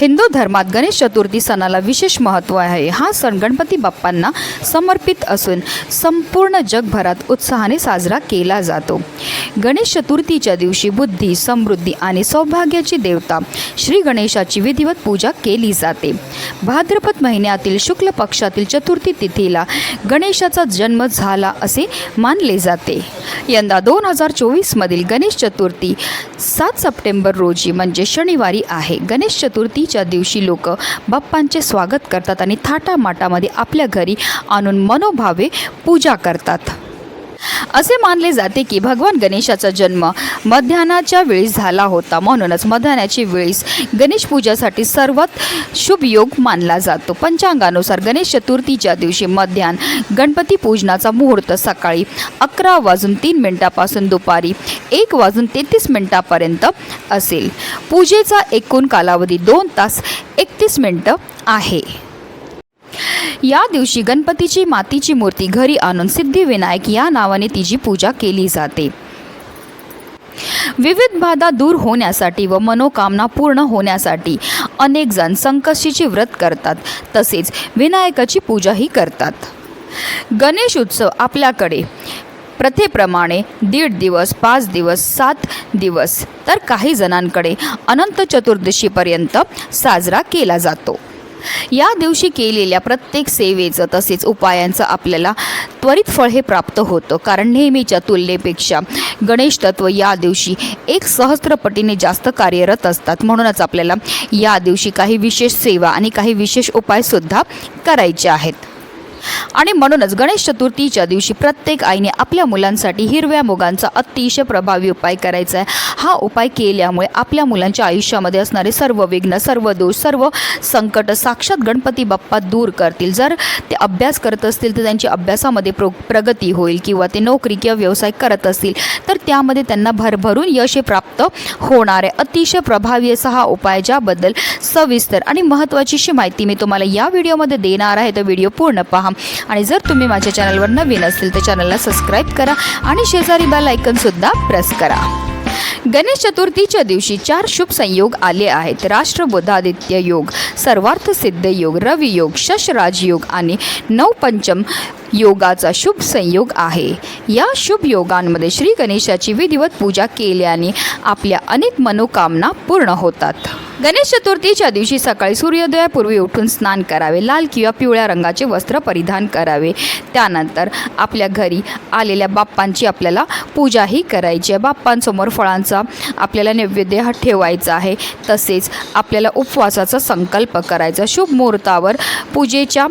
हिंदू धर्मात गणेश चतुर्थी सणाला विशेष महत्त्व आहे. हा सण गणपती बाप्पांना समर्पित असून संपूर्ण जगभरात उत्साहाने साजरा केला जातो. गणेश चतुर्थीच्या दिवशी बुद्धी समृद्धी आणि सौभाग्याची देवता श्री गणेशाची विधिवत पूजा केली जाते. भाद्रपद महिन्यातील शुक्ल पक्षातील चतुर्थी तिथीला गणेशाचा जन्म झाला असे मानले जाते. यंदा दोन हजार चोवीसमधील गणेश चतुर्थी सात सप्टेंबर रोजी म्हणजे शनिवारी आहे. गणेश चतुर्थी चतुर्थीच्या दिवशी लोक बाप्पांचे स्वागत करतात आणि थाटामाटामध्ये आपल्या घरी आणून मनोभावे पूजा करतात. असे मानले जाते की भगवान गणेशाचा जन्म मध्यान्हाच्या वेळीस झाला होता. म्हणूनच मध्यान्हाची वेळीस गणेश पूजासाठी सर्वात शुभ योग मानला जातो. पंचांगानुसार गणेश चतुर्थीच्या दिवशी मध्यान गणपती पूजनाचा मुहूर्त सकाळी अकरा वाजून तीन मिनिटापासून दुपारी एक वाजून तेहतीस मिनिटापर्यंत असेल. पूजेचा एकूण कालावधी दोन तास एकतीस मिनटं आहे. या दिवशी गणपतीची मातीची मूर्ती घरी आणून सिद्धिविनायक या नावाने तिची पूजा केली जाते. विविध बाधा दूर होण्यासाठी व मनोकामना पूर्ण होण्यासाठी अनेक जण संकष्टीचे व्रत करतात. तसेच विनायकाची पूजाही करतात. गणेश उत्सव आपल्याकडे प्रथेप्रमाणे दीड दिवस पाच दिवस सात दिवस तर काही जणांकडे अनंत चतुर्दशीपर्यंत साजरा केला जातो. या दिवशी केलेल्या प्रत्येक सेवेचं तसेच उपायांचं आपल्याला त्वरित फळ हे प्राप्त होतं. कारण नेहमीच्या तुलनेपेक्षा गणेश तत्व या दिवशी एक सहस्त्रपटीने जास्त कार्यरत असतात. म्हणूनच आपल्याला या दिवशी काही विशेष सेवा आणि काही विशेष उपायसुद्धा करायचे आहेत. आणि म्हणूनच गणेश चतुर्थीच्या दिवशी प्रत्येक आईने आपल्या मुलांसाठी हिरव्या मुगांचा अतिशय प्रभावी उपाय करायचा आहे. हा उपाय केल्यामुळे आपल्या मुलांच्या आयुष्यामध्ये असणारे सर्व विघ्न सर्व दोष सर्व संकट साक्षात गणपती बाप्पा दूर करतील. जर ते अभ्यास करत असतील तर त्यांची अभ्यासामध्ये प्रो प्रगती होईल किंवा ते नोकरी किंवा व्यवसाय करत असतील तर त्यामध्ये त्यांना भरभरून यश प्राप्त होणार आहे. अतिशय प्रभावी असा हा उपाय ज्याबद्दल सविस्तर आणि महत्त्वाचीशी माहिती मी तुम्हाला या व्हिडिओमध्ये देणार आहे. तर व्हिडिओ पूर्ण पहा. आणि जर तुम्ही माझ्या चॅनलवर नवीन असतील तर चॅनलला सबस्क्राईब करा आणि शेजारी बेल ऐकनसुद्धा प्रेस करा. गणेश चतुर्थीच्या दिवशी चार शुभ संयोग आले आहेत. राष्ट्रबोधादित्य योग सर्वार्थ सिद्ध योग रवी योग शशराज योग आणि नवपंचम योगाचा शुभ संयोग आहे. या शुभ योगांमध्ये श्री गणेशाची विधिवत पूजा केल्याने आपल्या अनेक मनोकामना पूर्ण होतात. गणेश चतुर्थीच्या दिवशी सकाळी सूर्योदयापूर्वी उठून स्नान करावे लाल किंवा पिवळ्या रंगाचे वस्त्र परिधान करावे. त्यानंतर आपल्या घरी आलेल्या बाप्पांची आपल्याला पूजाही करायची आहे. बाप्पांसमोर फळांचा आपल्याला नैवेद्य हा ठेवायचा आहे. तसेच आपल्याला उपवासाचा संकल्प करायचा. शुभ मुहूर्तावर पूजेच्या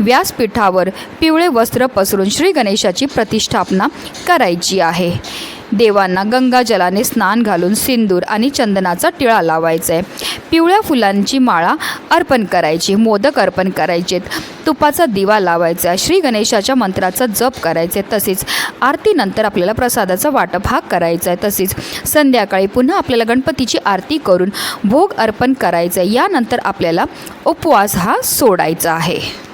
व्यासपीठावर पिवळे वस्त्र पसरून श्री गणेशाची प्रतिष्ठापना करायची आहे. देवांना गंगाजलाने स्नान घालून सिंदूर आणि चंदनाचा टिळा लावायचा. आहे पिवळ्या फुलांची माळा अर्पण करायची मोदक अर्पण करायचेत तुपाचा दिवा लावायचा श्री गणेशाच्या मंत्राचा जप करायचे तसेच आरतीनंतर आपल्याला प्रसादाचा वाटप हा करायचा आहे. तसेच संध्याकाळी पुन्हा आपल्याला गणपतीची आरती करून भोग अर्पण करायचा. आहे यानंतर आपल्याला उपवास हा सोडायचा आहे.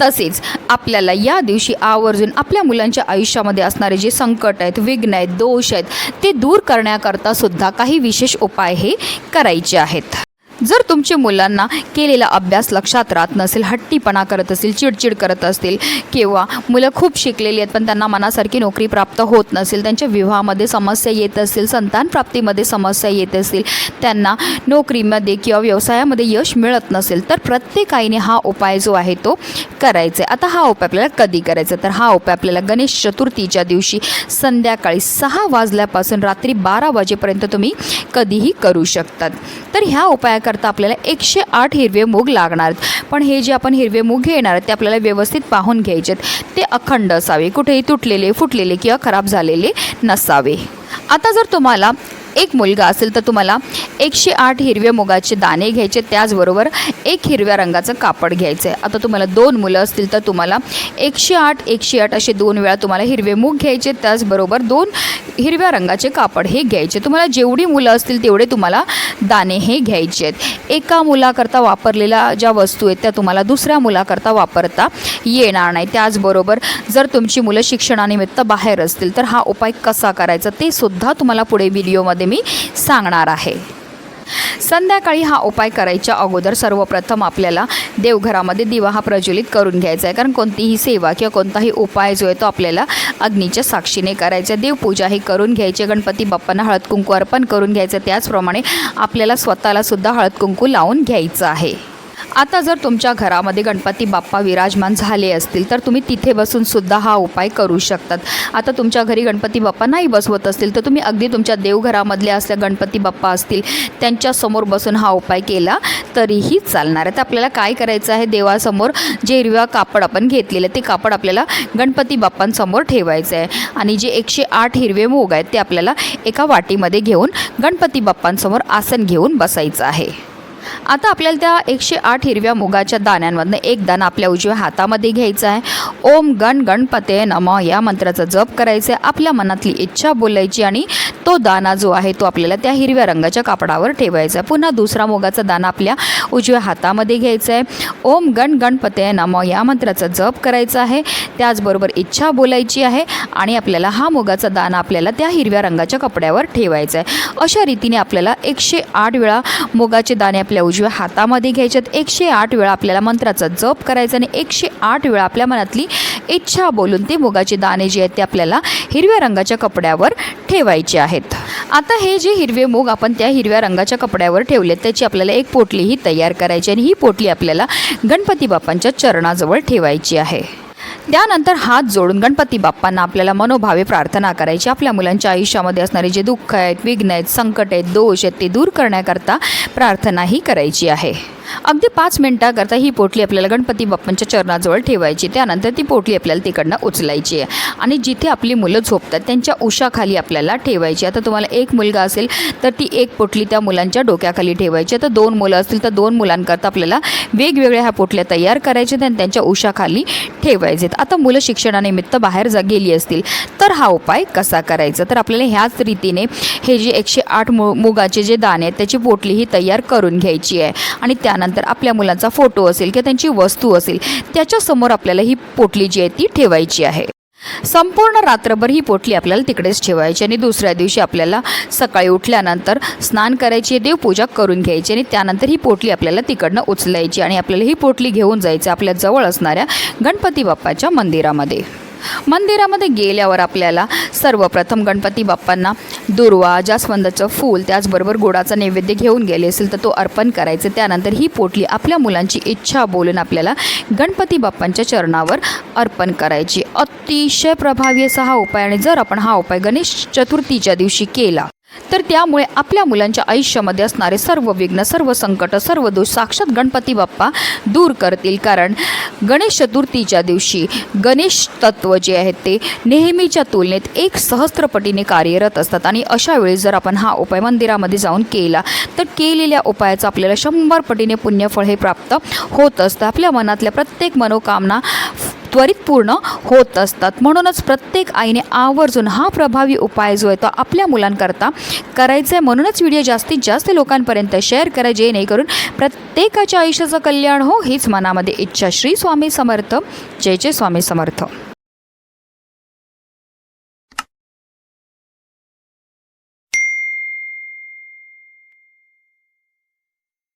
तसेच आपल्याला या दिवशी आवर्जून आपल्या मुलांच्या आयुष्यामध्ये असणारे जे संकट आहेत विघ्न आहेत दोष आहेत ते दूर करण्याकरता सुद्धा काही विशेष उपाय हे करायचे आहेत. जर तुमच्या मुलांना केलेला अभ्यास लक्षात राहत नसेल हट्टीपणा करत असतील चिडचिड करत असतील किंवा मुलं खूप शिकलेली आहेत पण त्यांना मनासारखी नोकरी प्राप्त होत नसेल त्यांच्या विवाहामध्ये समस्या येत असतील संतान प्राप्तीमध्ये समस्या येत असतील त्यांना नोकरीमध्ये किंवा व्यवसायामध्ये यश मिळत नसेल तर प्रत्येक आईने हा उपाय जो आहे तो करायचा आहे. आता हा उपाय आपल्याला कधी करायचा तर हा उपाय आपल्याला गणेश चतुर्थीच्या दिवशी संध्याकाळी सहा वाजल्यापासून रात्री बारा वाजेपर्यंत तुम्ही कधीही करू शकतात. तर ह्या करता आपल्याला एकशे आठ हिरवे मूग लागणार आहेत. पण हे जे आपण हिरवे मूग घेणार आहेत ते आपल्याला व्यवस्थित पाहून घ्यायचे आहेत. ते अखंड असावे. कुठेही तुटलेले फुटलेले किंवा खराब झालेले नसावे. आता जर तुम्हाला एक मुलगा असेल तर तुम्हाला एकशे आठ हिरव्या मुगाचे दाणे घ्यायचे त्याचबरोबर एक हिरव्या रंगाचं कापड घ्यायचं आहे. आता तुम्हाला दोन मुलं असतील तर तुम्हाला एकशे आठ एकशे आठ असे दोन वेळा तुम्हाला हिरवे मूग घ्यायचे त्याचबरोबर दोन हिरव्या रंगाचे कापड हे घ्यायचे. तुम्हाला जेवढी मुलं असतील तेवढे तुम्हाला दाणे हे घ्यायचे आहेत. एका मुलाकरता वापरलेल्या ज्या वस्तू आहेत त्या तुम्हाला दुसऱ्या मुलाकरता वापरता येणार नाही. त्याचबरोबर जर तुमची मुलं शिक्षणानिमित्त बाहेर असतील तर हा उपाय कसा करायचा ते सुद्धा तुम्हाला पुढे व्हिडिओमध्ये मी सांगणार आहे. संध्याकाळी हा उपाय करायच्या अगोदर सर्वप्रथम आपल्याला देवघरामध्ये दिवा हा प्रज्वलित करून घ्यायचा आहे कारण कोणतीही सेवा किंवा कोणताही उपाय जो आहे तो आपल्याला अग्नीच्या साक्षीने करायचा आहे. देवपूजा ही करून घ्यायची गणपती बाप्पांना हळद कुंकू अर्पण करून घ्यायचं त्याचप्रमाणे आपल्याला स्वतःला सुद्धा हळद कुंकू लावून घ्यायचं आहे आता जर तुमच्या घरामध्ये गणपती बाप्पा विराजमान झाले असतील तर तुम्ही तिथे बसून सुद्धा हा उपाय करू शकतात. आता तुमच्या घरी गणपती बाप्पा नाही बसवत असतील तर तुम्ही अगदी तुमच्या देवघरामधल्या असल्या गणपती बाप्पा असतील त्यांच्यासमोर बसून हा उपाय केला तरीही चालणार आहे तर आपल्याला काय करायचं आहे? देवासमोर जे हिरव्या कापड आपण घेतलेलं ते कापड आपल्याला गणपती बाप्पांसमोर ठेवायचं आहे आणि जे एकशे आठ हिरवे मोग आहेत ते आपल्याला एका वाटीमध्ये घेऊन गणपती बाप्पांसमोर आसन घेऊन बसायचं आहे. आता आपल्याला त्या एकशे आठ हिरव्या मुगाच्या दाण्यांमधनं एक दाणा आपल्या उजव्या हातामध्ये घ्यायचा आहे. ओम गण गणपते नम. या मंत्राचा जप करायचा आहे आपल्या मनातली इच्छा बोलायची आणि तो दाना जो आहे तो आपल्याला त्या हिरव्या रंगाच्या कापडावर ठेवायचा. आहे पुन्हा दुसरा मोगाचा दाना आपल्या उजव्या हातामध्ये घ्यायचा आहे ओम गण गणपते नम. या मंत्राचा जप करायचा आहे. त्याचबरोबर इच्छा बोलायची आहे आणि आपल्याला हा मुगाचा दाना आपल्याला त्या हिरव्या रंगाच्या कपड्यावर ठेवायचा आहे अशा रीतीने आपल्याला एकशे आठ वेळा मुगाचे दाणे आपल्या उजव्या हातामध्ये घ्यायचे आहेत एकशे आठ वेळा आपल्याला मंत्राचा जप करायचा आणि एकशे आठ वेळा आपल्या मनातली इच्छा बोलून ते मुगाचे दाणे जे आहेत ते आपल्याला हिरव्या रंगाच्या कपड्यावर ठेवायचे आहेत. आता हे जे हिरवे मूग आपण त्या हिरव्या रंगाच्या कपड्यावर ठेवले त्याची आपल्याला एक पोटलीही तयार करायची आणि ही पोटली आपल्याला गणपती बाप्पांच्या चरणाजवळ ठेवायची आहे. त्यानंतर हात जोडून गणपती बाप्पांना आपल्याला मनोभावे प्रार्थना करायची. आपल्या मुलांच्या आयुष्यामध्ये असणारे जे दुःख आहेत विघ्न आहेत संकट आहेत दोष आहेत ते दूर करण्याकरता प्रार्थनाही करायची आहे. अगदी पाच मिनटाकरता ही पोटली आपल्याला गणपती बाप्पांच्या चरणाजवळ ठेवायची. त्यानंतर ती पोटली आपल्याला तिकडनं उचलायची आहे. आणि जिथे आपली मुलं झोपतात त्यांच्या उशाखाली आपल्याला ठेवायची आता तुम्हाला एक मुलगा असेल तर ती एक पोटली त्या मुलांच्या डोक्याखाली ठेवायची आता दोन मुलं असतील तर दोन मुलांकरता आपल्याला वेगवेगळ्या ह्या पोटल्या तयार करायच्या आणि त्यांच्या उशाखाली ठेवायचे आता मुलं शिक्षणानिमित्त बाहेर जा गेली असतील तर हा उपाय कसा करायचा? तर आपल्याला ह्याच रीतीने हे जे एकशे आठ मु मुगाचे जे दाणे आहेत त्याची पोटली ही तयार करून घ्यायची आहे. आणि त्या त्यानंतर आपल्या मुलांचा फोटो असेल किंवा त्यांची वस्तू असेल त्याच्यासमोर आपल्याला ही पोटली जी आहे ती ठेवायची आहे. संपूर्ण रात्रभर ही पोटली आपल्याला तिकडेच ठेवायची आणि दुसऱ्या दिवशी आपल्याला सकाळी उठल्यानंतर स्नान करायची देवपूजा करून घ्यायची आणि त्यानंतर ही पोटली आपल्याला तिकडनं उचलायची आणि आपल्याला ही पोटली घेऊन जायचं आपल्या जवळ असणाऱ्या गणपती बाप्पाच्या मंदिरामध्ये. मंदिरामध्ये गेल्यावर आपल्याला सर्वप्रथम गणपती बाप्पांना दुर्वा जास्वंदाचं फूल त्याचबरोबर गोडाचा नैवेद्य घेऊन गेले असेल तर तो अर्पण करायचं. त्यानंतर ही पोटली आपल्या मुलांची इच्छा बोलून आपल्याला गणपती बाप्पांच्या चरणावर अर्पण करायची. अतिशय प्रभावी असा हा उपाय आणि जर आपण हा उपाय गणेश चतुर्थीच्या दिवशी केला तर त्यामुळे आपल्या मुलांच्या आयुष्यामध्ये असणारे सर्व विघ्न सर्व संकट सर्व दोष साक्षात गणपती बाप्पा दूर करतील. कारण गणेश चतुर्थीच्या दिवशी गणेश तत्व जे आहेत ते नेहमीच्या तुलनेत एक सहस्त्रपटीने कार्यरत असतात. आणि अशा वेळी जर आपण हा उपाय मंदिरामध्ये जाऊन केला तर केलेल्या उपायाचं आपल्याला शंभर पटीने पुण्यफळ हे प्राप्त होत असतं. आपल्या मनातल्या प्रत्येक मनोकामना त्वरित पूर्ण होत असतात. म्हणूनच प्रत्येक आईने आवर्जून हा प्रभावी उपाय जो आहे तो आपल्या मुलांकरता करायचा आहे. म्हणूनच व्हिडिओ जास्तीत जास्त लोकांपर्यंत शेअर करा जेणेकरून प्रत्येकाच्या आयुष्याचं कल्याण हो हीच मनामध्ये इच्छा. श्री स्वामी समर्थ. जय जय स्वामी समर्थ.